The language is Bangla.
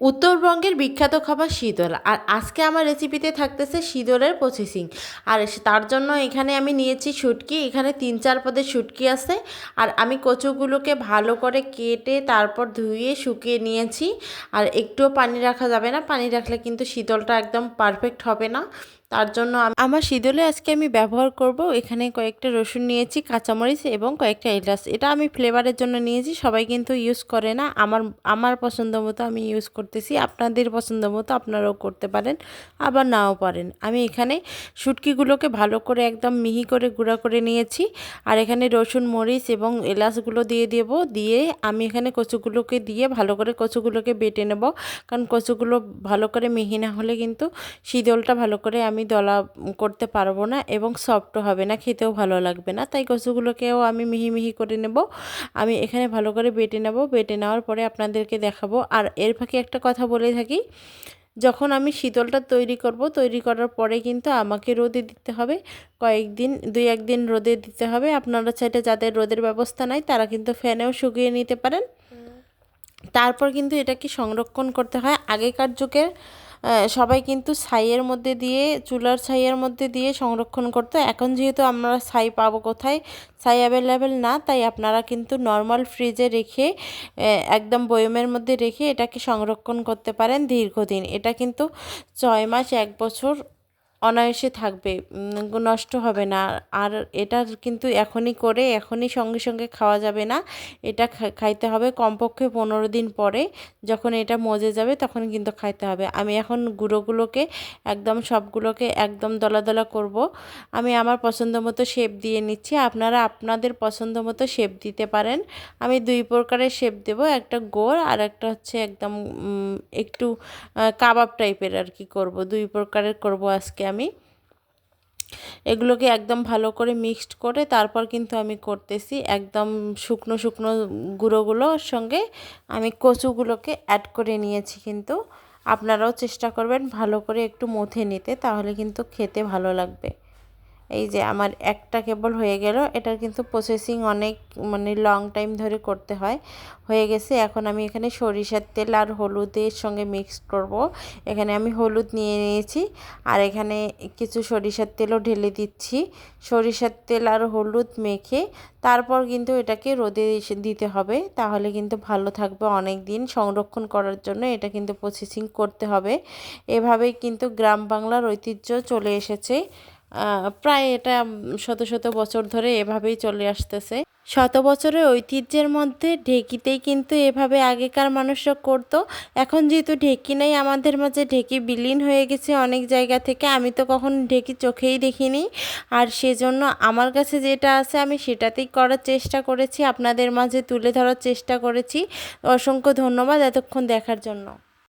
উত্তরবঙ্গের বিখ্যাত খাবার শীতল। আর আজকে আমার রেসিপিতে থাকতেছে শীতলের প্রসেসিং আর তার জন্য এখানে আমি নিয়েছি শুটকি, এখানে তিন চার পদের শুটকি আছে। আর আমি কচুগুলোকে ভালো করে কেটে তারপর ধুয়ে শুকিয়ে নিয়েছি। আর একটুও পানি রাখা যাবে না, পানি রাখলে কিন্তু শীতলটা একদম পারফেক্ট হবে না। তার জন্য আমার শীতলে আজকে আমি ব্যবহার করব। এখানে কয়েকটা রসুন নিয়েছি, কাঁচামরিচ এবং কয়েকটা এলাচ। এটা আমি ফ্লেভারের জন্য নিয়েছি, সবাই কিন্তু ইউজ করে না। আমার আমার পছন্দ মতো আমি ইউজ করতেছি, আপনাদের পছন্দ মতো আপনারাও করতে পারেন, আবার নাও পারেন। আমি এখানে শুটকিগুলোকে ভালো করে একদম মিহি করে গুঁড়া করে নিয়েছি, আর এখানে রসুন, মরিচ এবং এলাচগুলো দিয়ে দেব। দিয়ে আমি এখানে কচুগুলোকে দিয়ে ভালো করে কচুগুলোকে বেটে নেব, কারণ কচুগুলো ভালো করে মিহি না হলে কিন্তু শীতলটা ভালো করে আমি দলা করতে পারব না এবং সফটও হবে না খেতেও ভালো লাগবে না। তাই কচুগুলোকেও আমি মিহি মিহি করে নেব। আমি এখানে ভালো করে বেটে নেব। বেটে নেওয়ার পরে আপনাদেরকে দেখাবো। আর এর ফাঁকে একটা কথা বলে থাকি যখন আমি শীতলটা তৈরি করব তৈরি করার পরে কিন্তু আমাকে রোদে দিতে হবে। কয়েকদিন দুই একদিন রোদে দিতে হবে। আপনারা চাইলে যাদের রোদের ব্যবস্থা নাই তারা কিন্তু ফ্যানেও শুকিয়ে নিতে পারেন। তারপর কিন্তু এটাকে সংরক্ষণ করতে হয়। আগেকার যুগের সবাই কিন্তু ছাইয়ের মধ্যে দিয়ে, চুলার ছাইয়ের মধ্যে দিয়ে সংরক্ষণ করতো। এখন যেহেতু আমরা ছাই পাবো কোথায়? ছাই অ্যাভেলেবেল না, তাই আপনারা কিন্তু নর্মাল ফ্রিজে রেখে একদম বয়মের মধ্যে রেখে এটাকে সংরক্ষণ করতে পারেন দীর্ঘদিন। এটা কিন্তু ছয় মাস, এক বছর অনায়াসে থাকবে নষ্ট হবে না। আর এটা কিন্তু এখনই করে, এখনই সঙ্গে সঙ্গে খাওয়া যাবে না। এটা খাইতে হবে কমপক্ষে পনেরো দিন পরে। যখন এটা মজে যাবে তখন কিন্তু খাইতে হবে। আমি এখন গুঁড়োগুলোকে একদম সবগুলোকে একদম দলা দলা করব। আমি আমার পছন্দ মতো শেপ দিয়ে নিচ্ছি। আপনারা আপনাদের পছন্দ মতো শেপ দিতে পারেন। আমি দুই প্রকারের শেপ দেব, একটা গোল আর একটা হচ্ছে একদম একটু কাবাব টাইপের আর কি করব। দুই প্রকারের করব আজকে আমি এগুলোকে একদম ভালো করে মিক্সড করে তারপর কিন্তু আমি করতেছি একদম শুকনো শুকনো গুঁড়োগুলোর সঙ্গে আমি কচুগুলোকে অ্যাড করে নিয়েছি কিন্তু। আপনারাও চেষ্টা করবেন ভালো করে একটু মথে নিতে, তাহলে কিন্তু খেতে ভালো লাগবে। এই যে আমার একটা কেবল হয়ে গেল, এটার কিন্তু প্রসেসিং অনেক মানে লং টাইম ধরে করতে হয়। হয়ে গেছে, এখন আমি এখানে সরিষার তেল আর হলুদের সঙ্গে মিক্স করব। এখানে আমি হলুদ নিয়ে নিয়েছি, আর এখানে কিছু সরিষার তেলও ঢেলে দিচ্ছি। সরিষার তেল আর হলুদ মেখে তারপর কিন্তু এটাকে রোদে দিতে হবে, তাহলে কিন্তু ভালো থাকবে অনেক দিন সংরক্ষণ করার জন্য এটা কিন্তু প্রসেসিং করতে হবে। এভাবেই কিন্তু গ্রাম বাংলার ঐতিহ্য চলে এসেছে। প্রায় এটা শত শত বছর ধরে এভাবেই চলে আসতেছে। শত বছরের ঐতিহ্যের মধ্যে ঢেকিতেই কিন্তু এভাবে আগেকার মানুষরা করতো। এখন যেহেতু ঢেকি নেই, আমাদের মাঝে ঢেকি বিলীন হয়ে গেছে অনেক জায়গা থেকে। আমি তো কখন ঢেকি চোখেই দেখিনি। আর সেজন্য আমার কাছে যেটা আছে, আমি সেটাতেই করার চেষ্টা করেছি। আপনাদের মাঝে তুলে ধরার চেষ্টা করেছি। অসংখ্য ধন্যবাদ এতক্ষণ দেখার জন্য।